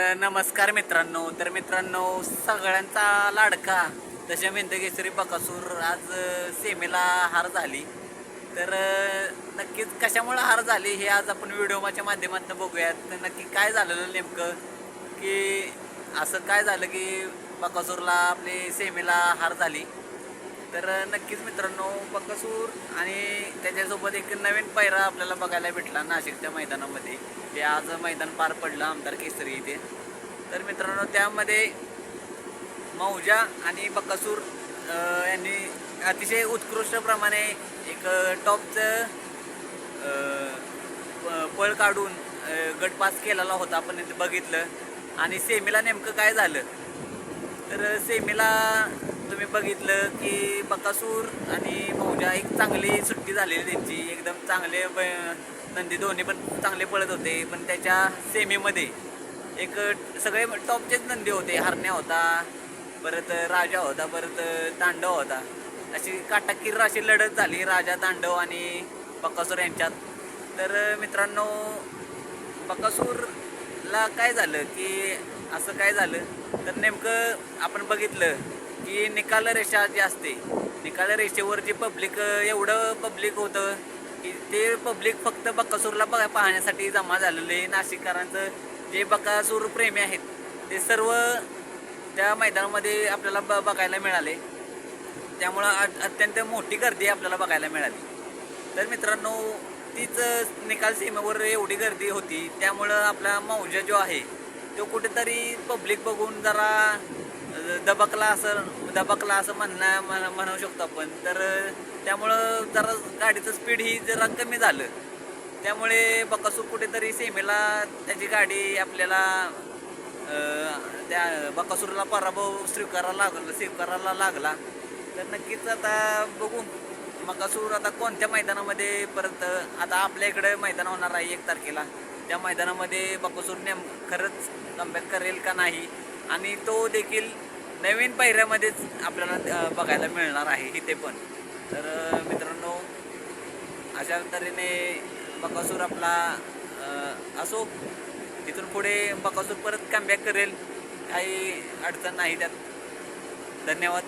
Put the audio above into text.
नमस्कार मित्रांनो. तर मित्रांनो सगळ्यांचा लाडका तशा केसरी बकासूर आज सेमेला सेमीला हार झाली. तर नक्कीच कशामुळे हार झाली हे आज आपण व्हिडिओच्या माध्यमातून बघूयात. तर नक्की काय झालेलं नेमकं? की असं काय झालं की बकासूरला आपली सेमीला हार झाली. तर नक्कीच मित्रांनो बकासूर आणि त्याच्यासोबत एक नवीन पैरा आपल्याला बघायला भेटला नाशिकच्या मैदानामध्ये. ते आज मैदान पार पडलं आमदार केसरी इथे. तर मित्रांनो त्यामध्ये मौजा आणि बक्कासूर यांनी अतिशय उत्कृष्टप्रमाणे एक टॉपचं प- पळ काढून गटपास केलेला होता आपण इथे बघितलं. आणि सेमीला नेमकं काय झालं? तर सेमीला तुम्ही बघितलं की बकासूर आणि मौजा एक चांगली सुट्टी झालेली त्यांची. एकदम चांगले ब- नंदी दोन्ही पण चांगले पळत होते. पण त्याच्या सेमीमध्ये एक सगळे टॉपचेच नंदी होते. हरण्या होता परत राजा होता परत तांडव होता. अशी काटाकीर अशी लढत झाली. राजा तांडव आणि बकासूर यांच्यात. तर मित्रांनो बकासूरला काय झालं की असं काय झालं? तर नेमकं आपण बघितलं की निकाल रेषा जी असते निकाल रेषेवर जे पब्लिक एवढं पब्लिक होतं की ते पब्लिक फक्त बकासूरला बघा पाहण्यासाठी जमा झालेले नाशिककरांचं जे बकासूर प्रेमी आहेत ते सर्व त्या मैदानामध्ये आपल्याला ब बघायला मिळाले. त्यामुळं अत्यंत मोठी गर्दी आपल्याला बघायला मिळाली. तर मित्रांनो तीच निकाल सीमेवर एवढी गर्दी होती. त्यामुळं आपला मौजा जो आहे तो कुठेतरी पब्लिक बघून जरा दबकला असं दबकला असं म्हणणं म्हणा म्हणू शकतो आपण. तर त्यामुळं जरा गाडीचं स्पीड ही जरा कमी झालं. त्यामुळे बकासूर कुठेतरी सेमीला त्याची गाडी आपल्याला त्या बकासूरला पराभव स्वीकारायला लागला स्वीकारायला लागला. तर नक्कीच आता बघू बकासूर आता कोणत्या मैदानामध्ये परत आता आपल्या इकडे मैदान होणार आहे एक तारखेला. त्या मैदानामध्ये बकासूर नेम खरंच कमबॅक करेल का नाही? आणि तो देखील नवीन पायऱ्यामध्येच आपल्याला बघायला मिळणार आहे इथे पण. तर मित्रांनो अशा तऱ्हेने बकासूर आपला असो तिथून पुढे बकासूर परत कमबॅक करेल. काही अडचण नाही त्यात. धन्यवाद.